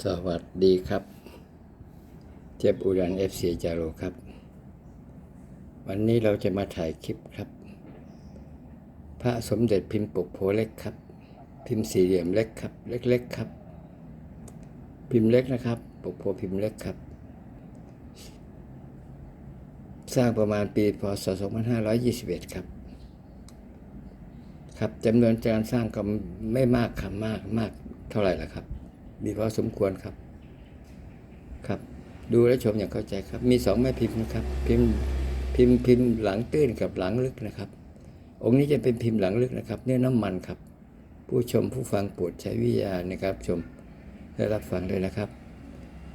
สวัสดีครับ เจ็บอุดันเอฟซีจาโรครับ วันนี้เราจะมาถ่ายคลิปครับ พระสมเด็จพิมพ์ปกโพเล็กครับ พิมพ์สี่เหลี่ยมเล็กครับ เล็กๆครับ พิมพ์เล็กนะครับ ปกโพพิมพ์เล็กครับ สร้างประมาณปีพศ 2521 ครับ ครับจำนวนการสร้างก็ไม่มากครับมากมากเท่าไหร่ละครับ มีพอสมควรครับ ครับ ดูและชมอย่างเข้าใจครับ มีสองแม่พิมพ์นะครับ พิมพ์พิมพ์พิมพ์หลังตื้นกับหลังลึกนะครับ องค์นี้จะเป็นพิมพ์หลังลึกนะครับ เนื้อน้ำมันครับ ผู้ชมผู้ฟังโปรดใช้วิทยาณนะครับชมและรับฟังด้วยนะครับ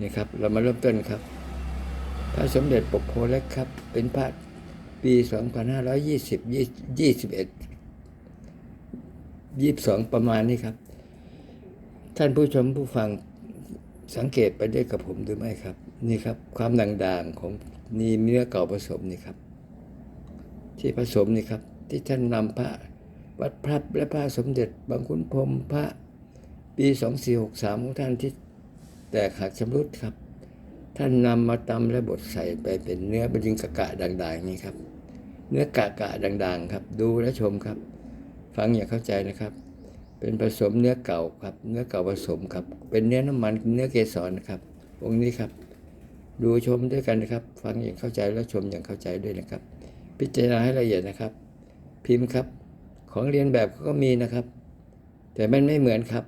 นี่ครับ เรามาเริ่มต้นครับ พระสมเด็จปกโพเล็กครับ เป็นพระปี 2520 21 22 ประมาณนี้ครับ ท่านผู้ชมผู้ฟังสังเกตไปได้กับผมหรือไม่ครับ นี่ครับ ความด่างๆของนี่เนื้อเก่าผสมนี่ครับ ที่ผสมนี่ครับ ที่ท่านนำพระวัดพระและพระสมเด็จบางขุนพรมพระปี2463ของท่านที่แตกหักชำรุดครับ ท่านนำมาตำและบดใส่ไปเป็นเนื้อเป็นยิงกะกะด่างๆนี่ครับ เนื้อกะกะด่างๆ ครับ ดูและชมครับ ฟังอย่าเข้าใจนะครับ เป็นผสมเนื้อเก่าครับ เนื้อเก่าผสมครับ เป็นเนื้อน้ำมันเนื้อเกสรนะครับองค์นี้ครับ ดูชมด้วยกันนะครับ ฟังอย่างเข้าใจและชมอย่างเข้าใจด้วยนะครับ พิจารณาให้ละเอียดนะครับ พิมพ์ครับ ของเรียนแบบก็มีนะครับ แต่มันไม่เหมือนครับ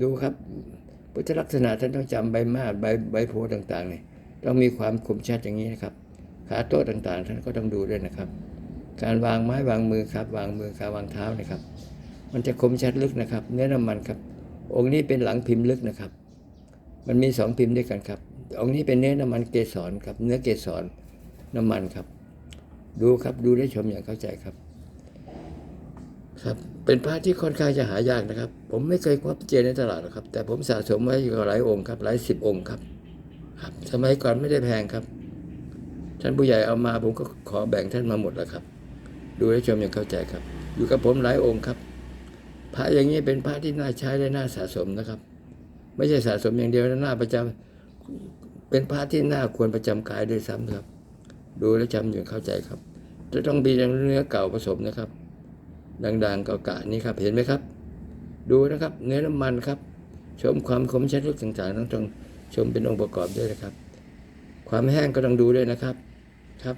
ดูครับพุทธลักษณะท่านต้องจำใบมาดใบใบโพธิ์ต่างๆเนี่ยต้องมีความคมชัดอย่างนี้นะครับ ขาโต๊ะต่างๆ ท่านก็ต้องดูด้วยนะครับ การวางไม้วางมือครับ วางมือการวางเท้านะครับ มันจะคมชัดลึกนะครับ เนื้อน้ำมันครับ องค์นี้เป็นหลังพิมพ์ลึกนะครับ มันมีสองพิมพ์ด้วยกันครับ องค์นี้เป็นเนื้อน้ำมันเกสรครับ เนื้อเกสรน้ำมันครับ ดูครับดูได้ชมอย่างเข้าใจครับ ครับ เป็นพระที่ค่อนข้างจะหายากนะครับ ผมไม่เคยพบเจอในตลาดหรอกครับ แต่ผมสะสมไว้อยู่หลายองค์ครับ หลายสิบองค์ครับ ครับ สมัยก่อนไม่ได้แพงครับ ท่านผู้ใหญ่เอามาผมก็ขอแบ่งท่านมาหมดแล้วครับ ดูและชมอย่างเข้าใจครับ อยู่กับผมหลายองค์ครับ พระอย่างนี้เป็นพระที่น่าใช้และน่าสะสมนะครับ ไม่ใช่สะสมอย่างเดียวนะน่าประจำเป็นพระที่น่าควรประจำกายด้วยซ้ำครับ ดูและจำอย่างเข้าใจครับ จะต้องมีเนื้อเก่าผสมนะครับ ดังๆเก่าๆนี่ครับเห็นไหมครับ ดูนะครับ เนื้อน้ำมันครับ ชมความคมชัดลึกต่างๆต้องต้องชมเป็นองค์ประกอบด้วยนะครับ ความแห้งก็ต้องดูด้วยนะครับครับ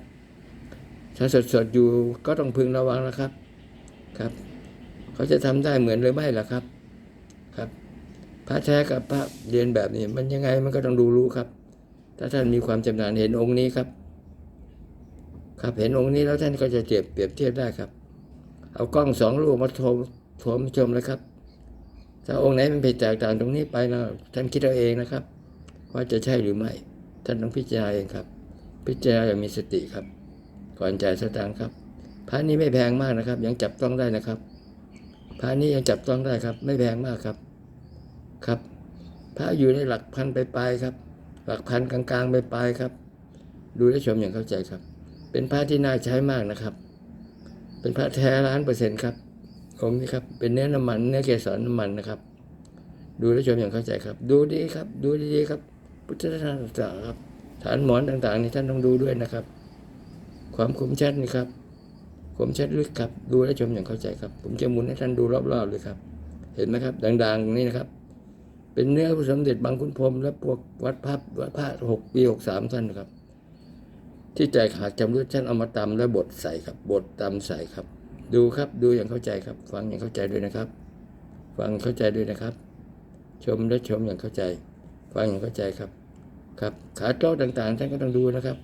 ถ้าสดๆอยู่ก็ต้องพึงระวังนะครับครับ เขาจะทำได้เหมือนหรือไม่ล่ะครับครับ พระแท้กับพระเรียนแบบนี้ มันยังไงมันก็ต้องดูรู้ครับ ถ้าท่านมีความจำนาญเห็นองค์นี้ครับ ครับเห็นองค์นี้แล้วท่านก็จะเทียบเปรียบเทียบได้ครับ เอากล้องสองลูกมาชมชมชมเลยครับ ถ้าองค์ไหนมันผิดแตกต่างตรงนี้ไปนะท่านคิดเอาเองนะครับ ว่าจะใช่หรือไม่ ท่านต้องพิจารณาเองครับ พิจารณาอย่างมีสติครับ ก่อนจ่ายสตางค์ครับพระนี้ไม่แพงมากนะครับ ยังจับต้องได้นะครับ พระนี้ยังจับต้องได้ครับ ไม่แพงมากครับ ครับ พระอยู่ในหลักพันไปลายครับ หลักพันกลางๆไปลายครับ ดูและชมอย่างเข้าใจครับ เป็นพระที่น่าใช้มากนะครับ เป็นพระแท้ล้านเปอร์เซ็นต์ครับองค์นี้ครับ เป็นเนื้อน้ำมันเนื้อเกสรน้ำมันนะครับ ดูและชมอย่างเข้าใจครับ ดูดีครับ ดูดีครับ พุทธศาสนาต่างๆครับ ฐานหมอนต่างๆนี่ท่านต้องดูด้วยนะครับ ความคมชัดนี่ครับ คมชัดลึกครับ ดูและชมอย่างเข้าใจครับ ผมจะหมุนให้ท่านดูรอบๆเลยครับ เห็นไหมครับดังๆนี่นะครับ เป็นเนื้อพระสมเด็จบางขุนพรมและพวกวัดพับวัดพระหกปีหกสามท่านครับ ที่แตกหักจำรุดท่านเอามาตำและบดใส่ครับบดตำใส่ครับ ดูครับดูอย่างเข้าใจครับ ฟังอย่างเข้าใจด้วยนะครับ ฟังเข้าใจด้วยนะครับ ชมและชมอย่างเข้าใจ ฟังอย่างเข้าใจครับ ครับ ขาโต๊ะต่างๆ ท่านก็ต้องดูนะครับ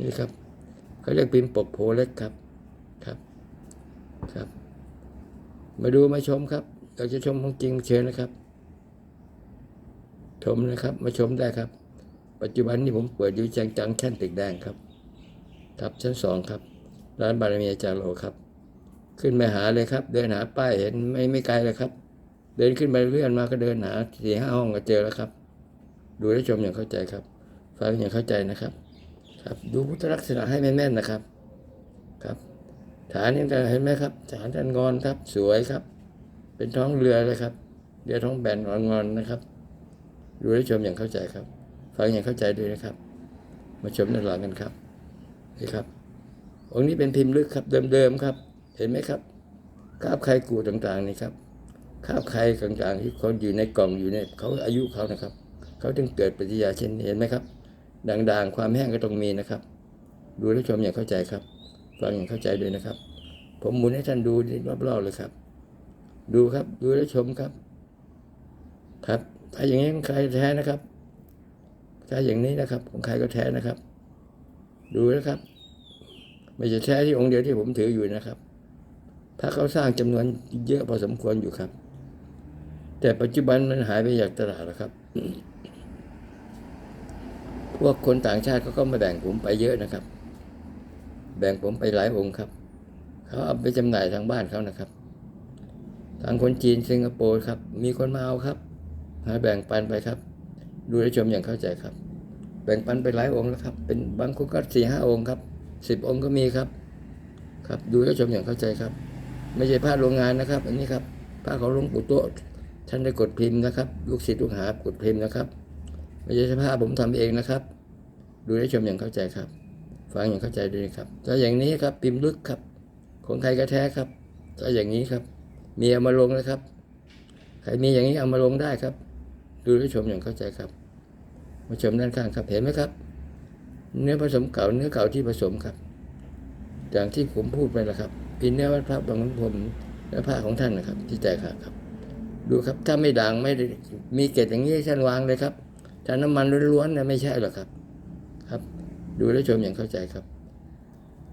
นี่ครับเขาเรียกพิมพ์ปกโพเล็กครับ ครับ มาดูมาชมครับอยากจะชมของจริงเชิญนะครับ ชมนะครับ มาชมได้ครับ ปัจจุบันนี้ผมเปิดอยู่จังจังแค่นตึกแดงครับครับชั้นสองครับ ร้านบารมีอาจารย์โลครับ ขึ้นไปหาเลยครับ เดินหาป้ายเห็นไม่ไม่ไกลเลยครับ เดินขึ้นไปเรื่อนมาก็เดินหาสี่ห้าห้องก็เจอแล้วครับ ดูและชมอย่างเข้าใจครับฟังอย่างเข้าใจนะครับ ครับ ดูพุทธลักษณะให้แม่นๆนะครับ ครับ ฐานนี่เห็นไหมครับฐานท่านงอนครับ สวยครับ เป็นท้องเรือเลยครับเรือท้องแบนงอนๆนะครับ ดูและชมอย่างเข้าใจครับ ฟังอย่างเข้าใจด้วยนะครับ มาชมด้านหลังกันครับนี่ครับ องค์นี้เป็นพิมพ์ลึกครับเดิมๆครับ เห็นไหมครับคราบใครกูต่างๆนี่ครับคราบใครต่างๆ ที่คนอยู่ในกล่องอยู่ในเขาอายุเขานะครับ เขาถึงเกิดปฏิยาเช่นนี้เห็นไหมครับด่างๆ ความแห้งก็ต้องมีนะครับ ดูและชมอย่างเข้าใจครับ ฟังอย่างเข้าใจด้วยนะครับ ผมหมุนให้ท่านดูรอบๆเลยครับ ดูครับ ดูและชมครับ ครับ ถ้าอย่างนี้ของใครแท้นะครับ ถ้าอย่างนี้นะครับ ของใครก็แท้นะครับ ดูนะครับ ไม่ใช่แท้ที่องค์เดียวที่ผมถืออยู่นะครับถ้าเขาสร้างจำนวนเยอะพอสมควรอยู่ครับ แต่ปัจจุบันมันหายไปจากตลาดแล้วครับ พวกคนต่างชาติเขาก็มาแบ่งผมไปเยอะนะครับ แบ่งผมไปหลายองค์ครับ เขาเอาไปจำหน่ายทางบ้านเขานะครับ ทางคนจีนสิงคโปร์ครับ มีคนมาเอาครับมาแบ่งปันไปครับ ดูและชมอย่างเข้าใจครับ แบ่งปันไปหลายองค์แล้วครับ เป็นบางคนก็สี่ห้าองค์ครับสิบองค์ก็มีครับ ครับ ดูและชมอย่างเข้าใจครับ ไม่ใช่ผ้าโรงงานนะครับ อันนี้ครับผ้าของหลวงปู่โตะท่านได้กดพิมพ์นะครับ ลูกศิษย์ลูกหากดพิมพ์นะครับ ไม่ใช่ผ้าผมทำเองนะครับ ดูและชมอย่างเข้าใจครับ ฟังอย่างเข้าใจด้วยนะครับถ้าอย่างนี้ครับพิมพ์ลึกครับ ของใครก็แท้ครับถ้าอย่างนี้ครับ มีเอามาลงนะครับ ใครมีอย่างนี้เอามาลงได้ครับ ดูและชมอย่างเข้าใจครับ มาชมด้านข้างครับเห็นไหมครับ เนื้อผสมเก่าเนื้อเก่าที่ผสมครับ อย่างที่ผมพูดไปแล้วครับเป็นเนื้อวัดพระบางของผมและผ้าของท่านนะครับ ที่แตกหักครับ ดูครับถ้าไม่ด่างไม่มีเกล็ดอย่างนี้ท่านวางเลยครับถ้าน้ำมันล้วนๆนะไม่ใช่หรอกครับ ครับ ดูและชมอย่างเข้าใจครับ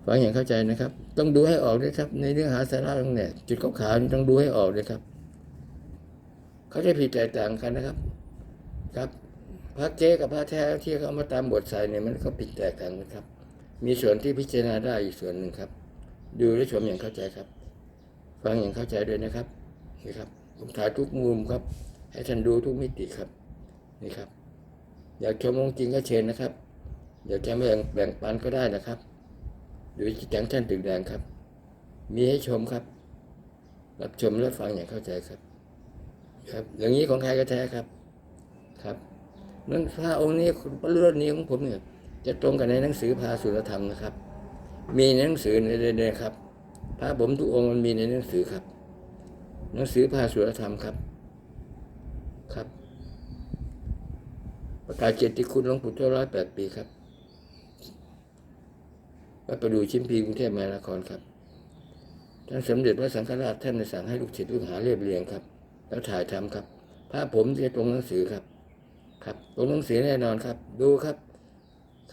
ฟังอย่างเข้าใจนะครับ ต้องดูให้ออกด้วยครับ ในเนื้อหาสาระตรงเนี้ยจุดขาวๆนี่ต้องดูให้ออกเลยครับเขาจะผิดแตกต่างกันนะครับ ครับพระเก๊กับพระแท้ที่เขามาตามบทใส่เนี่ยมันก็ผิดแตกต่างกันครับ มีส่วนที่พิจารณาได้อีกส่วนหนึ่งครับ ดูและชมอย่างเข้าใจครับ ฟังอย่างเข้าใจด้วยนะครับนี่ครับผมถ่ายทุกมุมครับ ให้ท่านดูทุกมิติครับนี่ครับ อยากชมองจริงก็เชิญนะครับ อยากจะแบ่งแบ่งปันก็ได้นะครับดูจังท่านตึกแดงครับ มีให้ชมครับ รับชมและฟังอย่างเข้าใจครับ ครับ อย่างนี้ของใครก็แท้ครับ ครับนั้นพระองค์นี้เรื่องนี้ของผมเนี่ย จะตรงกับในหนังสือพาสุรธรรมนะครับ มีในหนังสือในในครับ พระผมทุกองค์มันมีในหนังสือครับ หนังสือพาสุรธรรมครับ ครับ ประกาศเกียรติคุณหลวงปู่เจ้าร้อยแปดปีครับ วัดประดูชิมพีกรุงเทพมหานครครับท่านสมเด็จพระสังฆราชท่านสั่งให้ลูกศิษย์ลูกหาเรียบเรียงครับ แล้วถ่ายทำครับภาพผมที่ตรงหนังสือครับ ครับตรงหนังสือแน่นอนครับ ดูครับ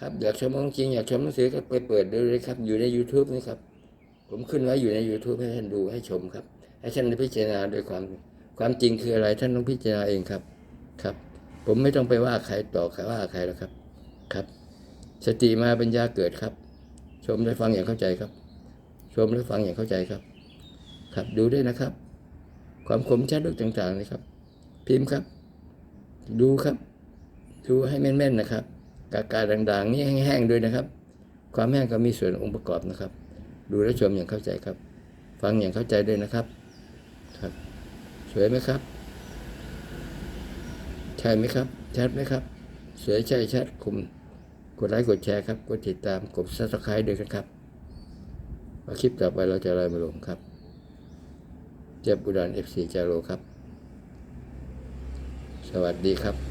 ครับอยากชมของจริงอยากชมหนังสือก็ไปเปิดดูเลยครับ อยู่ใน YouTube นี่ครับ ผมขึ้นไว้อยู่ใน YouTube ให้ท่านดูให้ชมครับ ให้ท่านพิจารณาด้วยความความจริงคืออะไรท่านต้องพิจารณาเองครับครับ ผมไม่ต้องไปว่าใครต่อใครว่าใครแล้วครับ ครับ สติมาปัญญาเกิดครับ ชมและฟังอย่างเข้าใจครับ ชมและฟังอย่างเข้าใจครับ ครับดูด้วยนะครับ ความคมชัดลึกต่างๆนะครับ พิมพ์ครับ ดูครับ ดูให้แม่นๆนะครับ กากาด่างๆ นี่แห้งๆด้วยนะครับ ความแห้งก็มีส่วนองค์ประกอบนะครับ ดูและชมอย่างเข้าใจครับ ฟังอย่างเข้าใจด้วยนะครับ ครับ สวยไหมครับ ใช่ไหมครับ ชัดไหมครับ สวยใช่ชัดคม กดไลค์กดแชร์ครับ กดติดตามกดซับสไครต์ด้วยนะครับว่าคลิปต่อไปเราจะอะไรมาลงครับ เจ็บอุดรเอฟซีจาโรครับ สวัสดีครับ